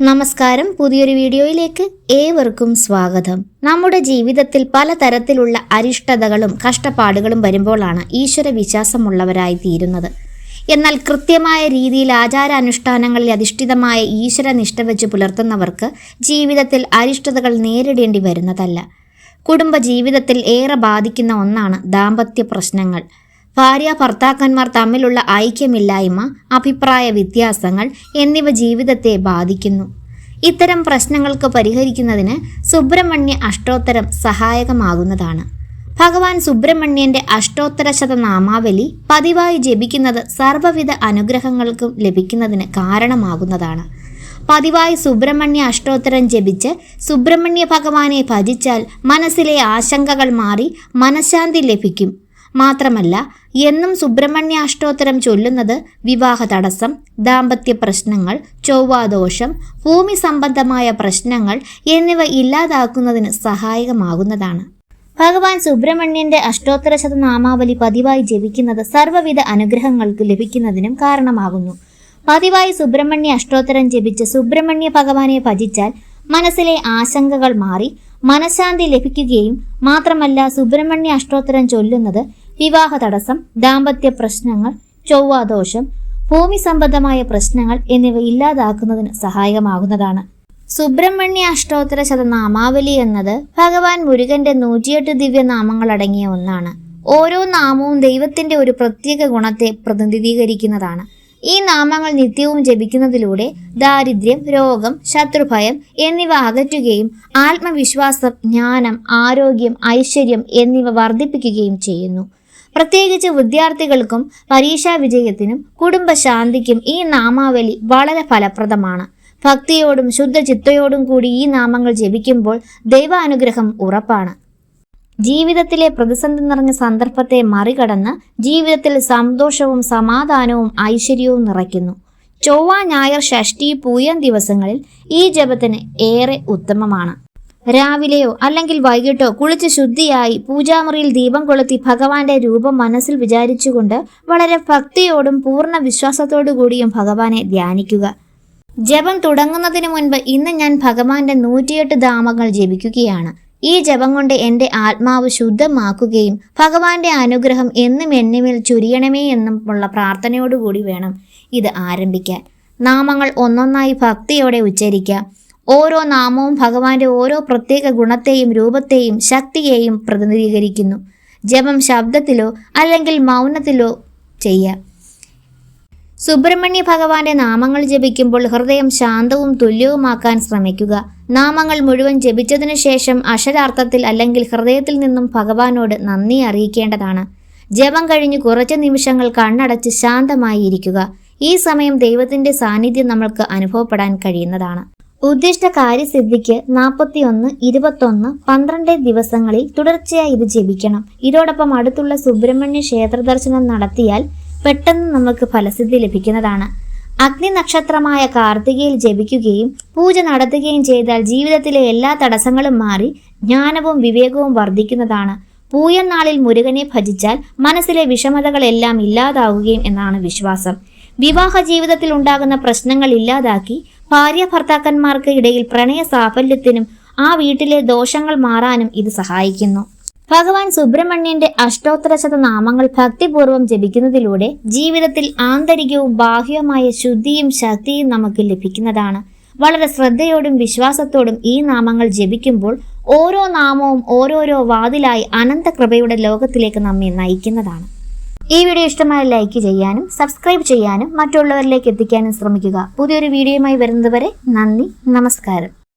നമസ്കാരം. പുതിയൊരു വീഡിയോയിലേക്ക് ഏവർക്കും സ്വാഗതം. നമ്മുടെ ജീവിതത്തിൽ പലതരത്തിലുള്ള അരിഷ്ടതകളും കഷ്ടപ്പാടുകളും വരുമ്പോഴാണ് ഈശ്വര വിശ്വാസമുള്ളവരായി തീരുന്നത്. എന്നാൽ കൃത്യമായ രീതിയിൽ ആചാരാനുഷ്ഠാനങ്ങളിൽ അധിഷ്ഠിതമായ ഈശ്വര നിഷ്ഠ വെച്ച് പുലർത്തുന്നവർക്ക് ജീവിതത്തിൽ അരിഷ്ടതകൾ നേരിടേണ്ടി വരുന്നതല്ല. കുടുംബ ജീവിതത്തിൽ ഏറെ ബാധിക്കുന്ന ഒന്നാണ് ദാമ്പത്യ പ്രശ്നങ്ങൾ. ഭാര്യ ഭർത്താക്കന്മാർ തമ്മിലുള്ള ഐക്യമില്ലായ്മ അഭിപ്രായ വ്യത്യാസങ്ങൾ എന്നിവ ജീവിതത്തെ ബാധിക്കുന്നു. ഇത്തരം പ്രശ്നങ്ങൾക്ക് പരിഹരിക്കുന്നതിന് സുബ്രഹ്മണ്യ അഷ്ടോത്തരം സഹായകമാകുന്നതാണ്. ഭഗവാൻ സുബ്രഹ്മണ്യന്റെ അഷ്ടോത്തര ശതനാമാവലി പതിവായി ജപിക്കുന്നത് സർവവിധ അനുഗ്രഹങ്ങൾക്കും ലഭിക്കുന്നതിന് കാരണമാകുന്നതാണ്. പതിവായി സുബ്രഹ്മണ്യ അഷ്ടോത്തരം ജപിച്ച് സുബ്രഹ്മണ്യ ഭഗവാനെ ഭജിച്ചാൽ മനസ്സിലെ ആശങ്കകൾ മാറി മനഃശാന്തി ലഭിക്കും. മാത്രമല്ല എന്നും സുബ്രഹ്മണ്യ അഷ്ടോത്തരം ചൊല്ലുന്നത് വിവാഹ തടസ്സം ദാമ്പത്യ പ്രശ്നങ്ങൾ ചൊവ്വാദോഷം ഭൂമി സംബന്ധമായ പ്രശ്നങ്ങൾ എന്നിവ ഇല്ലാതാക്കുന്നതിന് സഹായകമാകുന്നതാണ്. ഭഗവാൻ സുബ്രഹ്മണ്യന്റെ അഷ്ടോത്തര ശതനാമാവലി പതിവായി ജപിക്കുന്നത് സർവവിധ അനുഗ്രഹങ്ങൾക്ക് ലഭിക്കുന്നതിനും കാരണമാകുന്നു. പതിവായി സുബ്രഹ്മണ്യ അഷ്ടോത്തരം ജപിച്ച് സുബ്രഹ്മണ്യ ഭഗവാനെ ഭജിച്ചാൽ മനസ്സിലെ ആശങ്കകൾ മാറി മനഃശാന്തി ലഭിക്കുകയും മാത്രമല്ല സുബ്രഹ്മണ്യ അഷ്ടോത്തരം ചൊല്ലുന്നത് വിവാഹ തടസ്സം ദാമ്പത്യ പ്രശ്നങ്ങൾ ചൊവ്വാദോഷം ഭൂമി സംബന്ധമായ പ്രശ്നങ്ങൾ എന്നിവ ഇല്ലാതാക്കുന്നതിന് സഹായകമാകുന്നതാണ്. സുബ്രഹ്മണ്യ അഷ്ടോത്തര ശതനാമാവലി എന്നത് ഭഗവാൻ മുരുകന്റെ നൂറ്റിയെട്ട് ദിവ്യനാമങ്ങൾ അടങ്ങിയ ഒന്നാണ്. ഓരോ നാമവും ദൈവത്തിന്റെ ഒരു പ്രത്യേക ഗുണത്തെ പ്രതിനിധീകരിക്കുന്നതാണ്. ഈ നാമങ്ങൾ നിത്യവും ജപിക്കുന്നതിലൂടെ ദാരിദ്ര്യം രോഗം ശത്രുഭയം എന്നിവ അകറ്റുകയും ആത്മവിശ്വാസം ജ്ഞാനം ആരോഗ്യം ഐശ്വര്യം എന്നിവ വർദ്ധിപ്പിക്കുകയും ചെയ്യുന്നു. പ്രത്യേകിച്ച് വിദ്യാർത്ഥികൾക്കും പരീക്ഷാ വിജയത്തിനും കുടുംബശാന്തിക്കും ഈ നാമാവലി വളരെ ഫലപ്രദമാണ്. ഭക്തിയോടും ശുദ്ധചിത്തയോടും കൂടി ഈ നാമങ്ങൾ ജപിക്കുമ്പോൾ ദൈവാനുഗ്രഹം ഉറപ്പാണ്. ജീവിതത്തിലെ പ്രതിസന്ധി നിറഞ്ഞ സന്ദർഭത്തെ മറികടന്ന് ജീവിതത്തിൽ സന്തോഷവും സമാധാനവും ഐശ്വര്യവും നിറയ്ക്കുന്നു. ചൊവ്വ ഞായർ ഷഷ്ടി പൂയം ദിവസങ്ങളിൽ ഈ ജപത്തിന് ഏറെ ഉത്തമമാണ്. രാവിലെയോ അല്ലെങ്കിൽ വൈകിട്ടോ കുളിച്ച് ശുദ്ധിയായി പൂജാമുറിയിൽ ദീപം കൊളുത്തി ഭഗവാന്റെ രൂപം മനസ്സിൽ വിചാരിച്ചുകൊണ്ട് വളരെ ഭക്തിയോടും പൂർണ വിശ്വാസത്തോടു കൂടിയും ഭഗവാനെ ധ്യാനിക്കുക. ജപം തുടങ്ങുന്നതിന് മുൻപ് ഇന്ന് ഞാൻ ഭഗവാന്റെ നൂറ്റിയെട്ട് ധാമങ്ങൾ ജപിക്കുകയാണ്. ഈ ജപം കൊണ്ട് എന്റെ ആത്മാവ് ശുദ്ധമാക്കുകയും ഭഗവാന്റെ അനുഗ്രഹം എന്നും എന്നിമേൽ ചുരിയണമേ എന്നും ഉള്ള പ്രാർത്ഥനയോടുകൂടി വേണം ഇത് ആരംഭിക്കാൻ. നാമങ്ങൾ ഒന്നൊന്നായി ഭക്തിയോടെ ഉച്ചരിക്കാം. ഓരോ നാമവും ഭഗവാന്റെ ഓരോ പ്രത്യേക ഗുണത്തെയും രൂപത്തെയും ശക്തിയെയും പ്രതിനിധീകരിക്കുന്നു. ജപം ശബ്ദത്തിലോ അല്ലെങ്കിൽ മൗനത്തിലോ ചെയ്യാം. സുബ്രഹ്മണ്യ ഭഗവാന്റെ നാമങ്ങൾ ജപിക്കുമ്പോൾ ഹൃദയം ശാന്തവും തുല്യവുമാക്കാൻ ശ്രമിക്കുക. നാമങ്ങൾ മുഴുവൻ ജപിച്ചതിനു ശേഷം അക്ഷരാർത്ഥത്തിൽ അല്ലെങ്കിൽ ഹൃദയത്തിൽ നിന്നും ഭഗവാനോട് നന്ദി അറിയിക്കേണ്ടതാണ്. ജപം കഴിഞ്ഞ് കുറച്ച് നിമിഷങ്ങൾ കണ്ണടച്ച് ശാന്തമായി ഇരിക്കുക ഈ സമയം ദൈവത്തിന്റെ സാന്നിധ്യം നമ്മൾക്ക് അനുഭവപ്പെടാൻ കഴിയുന്നതാണ്. ഉദ്ദിഷ്ട കാര്യസിദ്ധിക്ക് നാൽപ്പത്തി ഒന്ന് ഇരുപത്തൊന്ന് പന്ത്രണ്ട് ദിവസങ്ങളിൽ തുടർച്ചയായി ഇത് ജപിക്കണം. ഇതോടൊപ്പം അടുത്തുള്ള സുബ്രഹ്മണ്യ ക്ഷേത്ര ദർശനം നടത്തിയാൽ പെട്ടെന്ന് നമുക്ക് ഫലസിദ്ധി ലഭിക്കുന്നതാണ്. അഗ്നി നക്ഷത്രമായ കാർത്തികയിൽ ജപിക്കുകയും പൂജ നടത്തുകയും ചെയ്താൽ ജീവിതത്തിലെ എല്ലാ തടസ്സങ്ങളും മാറി ജ്ഞാനവും വിവേകവും വർദ്ധിക്കുന്നതാണ്. പൂയം നാളിൽ മുരുകനെ ഭജിച്ചാൽ മനസ്സിലെ വിഷമതകളെല്ലാം ഇല്ലാതാവുകയും എന്നാണ് വിശ്വാസം. വിവാഹ ജീവിതത്തിൽ ഉണ്ടാകുന്ന പ്രശ്നങ്ങൾ ഇല്ലാതാക്കി ഭാര്യ ഭർത്താക്കന്മാർക്ക് ഇടയിൽ പ്രണയ സാഫല്യത്തിനും ആ വീട്ടിലെ ദോഷങ്ങൾ മാറാനും ഇത് സഹായിക്കുന്നു. ഭഗവാൻ സുബ്രഹ്മണ്യന്റെ അഷ്ടോത്തരശത നാമങ്ങൾ ഭക്തിപൂർവം ജപിക്കുന്നതിലൂടെ ജീവിതത്തിൽ ആന്തരികവും ബാഹ്യവുമായ ശുദ്ധിയും ശക്തിയും നമുക്ക് ലഭിക്കുന്നതാണ്. വളരെ ശ്രദ്ധയോടും വിശ്വാസത്തോടും ഈ നാമങ്ങൾ ജപിക്കുമ്പോൾ ഓരോ നാമവും ഓരോരോ വാതിലായി അനന്ത കൃപയുടെ ലോകത്തിലേക്ക് നമ്മെ നയിക്കുന്നതാണ്. ഈ വീഡിയോ ഇഷ്ടമായ ലൈക്ക് ചെയ്യാനും സബ്സ്ക്രൈബ് ചെയ്യാനും മറ്റുള്ളവരിലേക്ക് എത്തിക്കാനും ശ്രമിക്കുക. പുതിയൊരു വീഡിയോയുമായി വരുന്നതുവരെ നന്ദി നമസ്കാരം.